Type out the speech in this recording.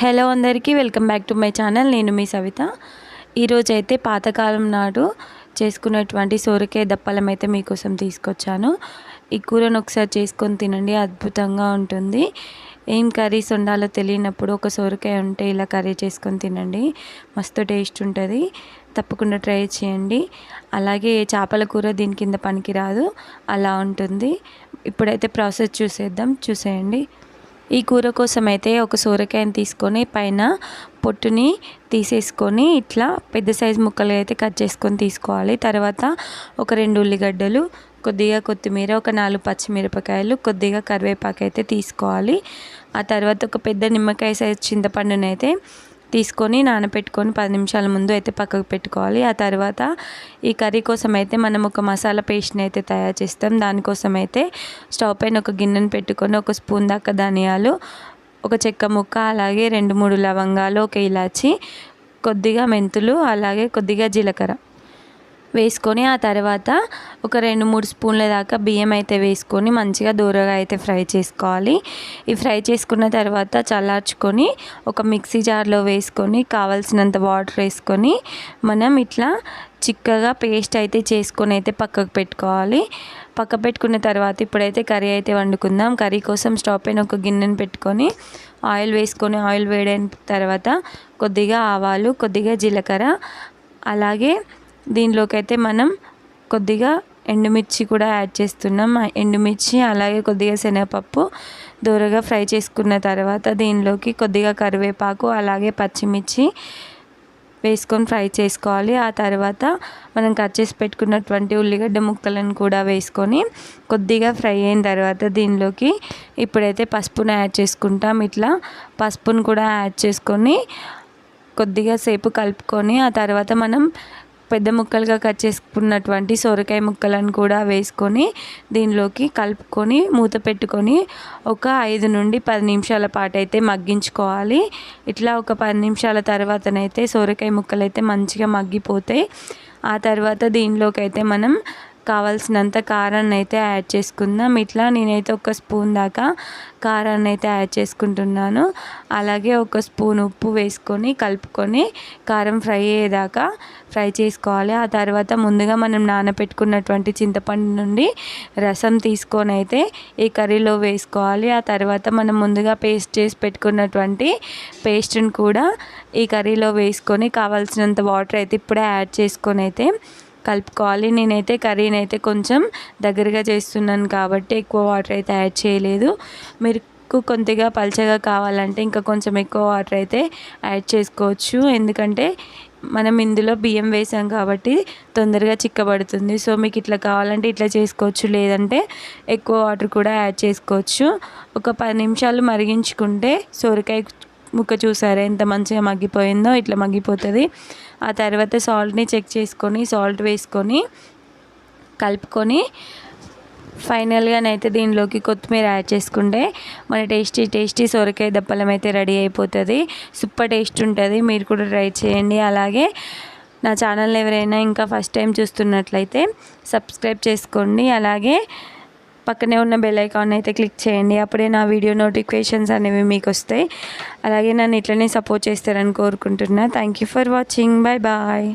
Hello అందరికీ welcome back to my channel. నేను మీ సవిత. ఈరోజు అయితే పాతకాలం నాడు చేసుకున్నటువంటి సోరకాయ దప్పలం అయితే మీకోసం తీసుకొచ్చాను. ఈ కూరను ఒకసారి చేసుకొని తినండి అద్భుతంగా ఉంటుంది. ఏం కర్రీస్ ఉండాలో తెలియనప్పుడు ఒక సోరకాయ ఉంటే ఇలా కర్రీ చేసుకొని తినండి. మస్తు టేస్ట్ ఉంటుంది. తప్పకుండా ట్రై చేయండి. అలాగే చేపల కూర దీని కింద పనికిరాదు. అలా ఉంటుంది. ఇప్పుడైతే ప్రాసెస్ చూసేద్దాం. చూసేయండి. ఈ కూర కోసం అయితే ఒక సోరకాయని తీసుకొని పైన పొట్టుని తీసేసుకొని ఇట్లా పెద్ద సైజు ముక్కలు అయితే కట్ చేసుకొని తీసుకోవాలి. తర్వాత ఒక రెండు ఉల్లిగడ్డలు కొద్దిగా కొత్తిమీర ఒక నాలుగు పచ్చిమిరపకాయలు కొద్దిగా కరివేపాకు అయితే తీసుకోవాలి. ఆ తర్వాత ఒక పెద్ద నిమ్మకాయ సైజు చింతపండునైతే తీసుకొని నానబెట్టుకొని పది నిమిషాల ముందు అయితే పక్కకు పెట్టుకోవాలి. ఆ తర్వాత ఈ కర్రీ కోసం అయితే మనం ఒక మసాలా పేస్ట్ని అయితే తయారు చేస్తాం. దానికోసం అయితే స్టవ్ పైన ఒక గిన్నెను పెట్టుకొని ఒక స్పూన్ దాకా ధనియాలు ఒక చెక్క ముక్క అలాగే రెండు మూడు లవంగాలు ఒక ఇలాచి కొద్దిగా మెంతులు అలాగే కొద్దిగా జీలకర్ర. వేసుకొని ఆ తర్వాత ఒక రెండు మూడు స్పూన్ల దాకా బియ్యం అయితే వేసుకొని మంచిగా దూరగా అయితే ఫ్రై చేసుకోవాలి. ఈ ఫ్రై చేసుకున్న తర్వాత చల్లార్చుకొని ఒక మిక్సీ జార్లో వేసుకొని కావాల్సినంత వాటర్ వేసుకొని మనం ఇట్లా చిక్కగా పేస్ట్ అయితే చేసుకొని అయితే పక్కకు పెట్టుకోవాలి. పక్క పెట్టుకున్న తర్వాత ఇప్పుడైతే కర్రీ అయితే వండుకుందాం. కర్రీ కోసం స్టవ్ పైన ఒక గిన్నెను పెట్టుకొని ఆయిల్ వేసుకొని ఆయిల్ వేడైన తర్వాత కొద్దిగా ఆవాలు కొద్దిగా జీలకర్ర అలాగే దీనిలోకైతే మనం కొద్దిగా ఎండుమిర్చి కూడా యాడ్ చేస్తున్నాం. ఎండుమిర్చి అలాగే కొద్దిగా శనగపప్పు దూరగా ఫ్రై చేసుకున్న తర్వాత దీనిలోకి కొద్దిగా కరివేపాకు అలాగే పచ్చిమిర్చి వేసుకొని ఫ్రై చేసుకోవాలి. ఆ తర్వాత మనం కట్ చేసి పెట్టుకున్నటువంటి ఉల్లిగడ్డ ముక్కలను కూడా వేసుకొని కొద్దిగా ఫ్రై అయిన తర్వాత దీనిలోకి ఇప్పుడైతే పసుపును యాడ్ చేసుకుంటాం. ఇట్లా పసుపును కూడా యాడ్ చేసుకొని కొద్దిగా సేపు కలుపుకొని ఆ తర్వాత మనం పెద్ద ముక్కలుగా కట్ చేసుకున్నటువంటి సొరకాయ ముక్కలను కూడా వేసుకొని దీనిలోకి కలుపుకొని మూత పెట్టుకొని ఒక ఐదు నుండి పది నిమిషాల పాటు అయితే మగ్గించుకోవాలి. ఇట్లా ఒక పది నిమిషాల తర్వాతనైతే సొరకాయ ముక్కలు అయితే మంచిగా మగ్గిపోతాయి. ఆ తర్వాత దీనిలోకి అయితే మనం కావాల్సినంత కారాన్ని అయితే యాడ్ చేసుకుందాం. ఇట్లా నేనైతే ఒక స్పూన్ దాకా కారాన్ని అయితే యాడ్ చేసుకుంటున్నాను. అలాగే ఒక స్పూన్ ఉప్పు వేసుకొని కలుపుకొని కారం ఫ్రై అయ్యేదాకా ఫ్రై చేసుకోవాలి. ఆ తర్వాత ముందుగా మనం నానబెట్టుకున్నటువంటి చింతపండు నుండి రసం తీసుకొని అయితే ఈ కర్రీలో వేసుకోవాలి. ఆ తర్వాత మనం ముందుగా పేస్ట్ చేసి పెట్టుకున్నటువంటి పేస్ట్ని కూడా ఈ కర్రీలో వేసుకొని కావాల్సినంత వాటర్ అయితే ఇప్పుడే యాడ్ చేసుకొని అయితే కలుపుకోవాలి. నేనైతే కర్రీని అయితే కొంచెం దగ్గరగా చేస్తున్నాను కాబట్టి ఎక్కువ వాటర్ అయితే యాడ్ చేయలేదు. మీరు కొద్దిగా పల్చగా కావాలంటే ఇంకా కొంచెం ఎక్కువ వాటర్ అయితే యాడ్ చేసుకోవచ్చు. ఎందుకంటే మనం ఇందులో బియ్యం వేసాం కాబట్టి తొందరగా చిక్కబడుతుంది. సో మీకు ఇట్లా కావాలంటే ఇట్లా చేసుకోవచ్చు. లేదంటే ఎక్కువ వాటర్ కూడా యాడ్ చేసుకోవచ్చు. ఒక పది నిమిషాలు మరిగించుకుంటే సొరకాయ ముక్క చూసారా? ఎంత మంచిగా మగ్గిపోయిందో ఇట్లా మగ్గిపోతుంది. ఆ తర్వాత సాల్ట్ని చెక్ చేసుకొని సాల్ట్ వేసుకొని కలుపుకొని ఫైనల్గానైతే దీనిలోకి కొత్తిమీర యాడ్ చేసుకుంటే మన టేస్టీ టేస్టీ సొరకాయ దప్పలం అయితే రెడీ అయిపోతుంది. సూపర్ టేస్ట్ ఉంటుంది. మీరు కూడా ట్రై చేయండి. అలాగే నా ఛానల్ ఎవరైనా ఇంకా ఫస్ట్ టైం చూస్తున్నట్లయితే సబ్స్క్రైబ్ చేసుకోండి. అలాగే పక్కనే ఉన్న బెల్ ఐకాన్ అయితే క్లిక్ చేయండి. అప్పుడే నా వీడియో నోటిఫికేషన్స్ అనేవి మీకు వస్తాయి. అలాగే నన్ను ఇట్లనే సపోర్ట్ చేస్తారని కోరుకుంటున్నా. Thank you for watching bye bye